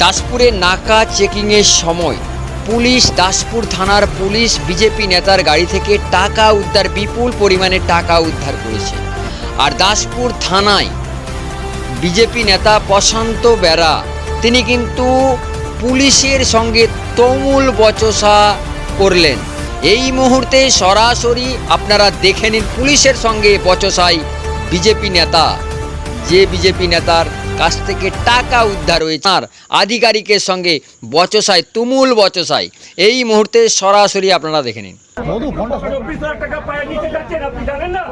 দাসপুরে নাকা চেকিংয়ের সময় পুলিশ, দাসপুর থানার পুলিশ, বিজেপি নেতার গাড়ি থেকে টাকা উদ্ধার, বিপুল পরিমাণে টাকা উদ্ধার করেছে। আর দাসপুর থানায় বিজেপি নেতা প্রশান্ত বেরা, তিনি কিন্তু পুলিশের সঙ্গে তমুল বচসা করলেন। এই মুহূর্তে সরাসরি আপনারা দেখে নিন পুলিশের সঙ্গে বচসাই বিজেপি নেতা, যে বিজেপি নেতার কাছ থেকে টাকা উদ্ধার হয়েছে। তাঁর আধিকারিকের সঙ্গে বচসায়, তুমুল বচসায়। এই মুহূর্তে সরাসরি আপনারা দেখে নিন। মধু ফোনটা চব্বিশ হাজার টাকা পায়ে নিচে যাচ্ছেন আপনি জানেন না?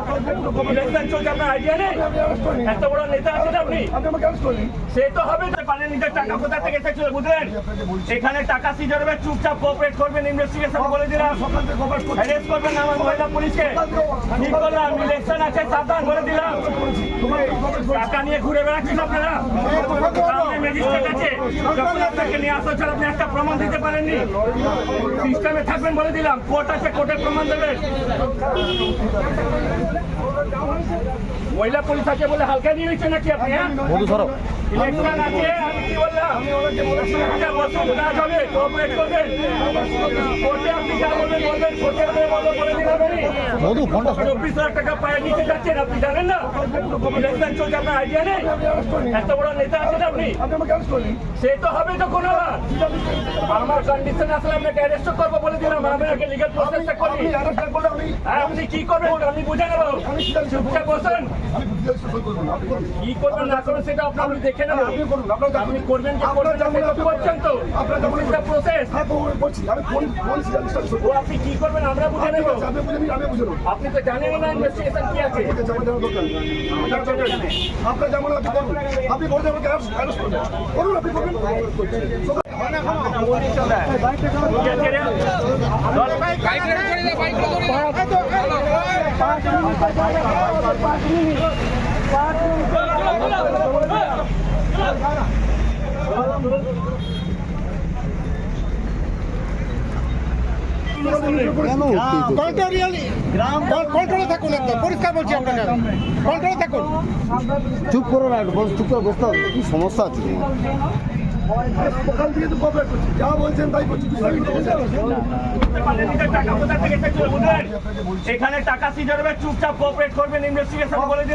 ইলেকশন চলছে আপনার আইডিয়া নেই? এত বড় নেতা আছেন আপনি? সে তো হবে তো পানের নিজের টাকা কোথা থেকে এসেছিল বুঝলেন? এখানে টাকা সিজার হবে চুপচাপ কোঅপারেট করবেন ইনভেস্টিগেশন বলে দিলাম। করবেন আমার মহিলা পুলিশকে। ঠিক করলাম ইলেকশন আছে সাবধান বলে দিলাম। টাকা নিয়ে ঘুরে বেড়াচ্ছেন আপনারা? ম্যাজিস্ট্রেট আছে নিয়ে আসা ছাড়া আপনি একটা প্রমাণ দিতে পারেননি। সিস্টেমে থাকবেন বলে দিলাম। কোর্ট আছে, কোর্টের প্রমাণ দেবেন। মহিলা পুলিশ আছে বলে হালকা নিয়ে নিচ্ছেন নাকি আপনি হ্যাঁ? ইলেকশন আছে আমি কি বললাম? বসুন কাজ হবে কোঅপারেট করবেন। কোর্টে আপনি যা বলবেন বলবেন কোর্টে আমি বলব বলে দিলাম আমি মধু ফোনটা চব্বিশ হাজার টাকা পায়ে নিচে যাচ্ছেন আপনি জানেন না? ইলেকশন চলছে আপনার আইডিয়া নেই? এত বড় নেতা আছেন আপনি? সে তো হবে তো কোনো আমার কন্ডিশন আসলে আপনাকে অ্যারেস্ট করব বলে দিলাম আমি আপনাকে লিগাল প্রসেসটা করি আপনি কি করবেন? আমি বুঝে নেব। চুপচাপ বসেন। কি করবেন না করবেন সেটা আপনি দেখে নেব আপনি করবেন কি করবেন না সেটা করছেন তো। প্রসেস ও আপনি কি করবেন আমরা বুঝে নেব। আপনি তো জানেন না ইনভেস্টিগেশন কি আছে। আপনার যেমন আপনি করুন। আপনি করুন করুন আপনি করবেন। কি আছে রে? কন্ট্রোলে থাকুন একদম পরিষ্কার বলছি আপনাকে কন্ট্রোলে থাকুন চুপ করো না একটু বস চুপ করে বসতে হবে কি সমস্যা আছে তোমার? ওখান থেকে তো কভার করছি। যা বলছেন তাই করছি। এখানে টাকা সিজারবে চুপচাপ কোঅপারেট করবেন ইনভেস্টিগেশন বলে।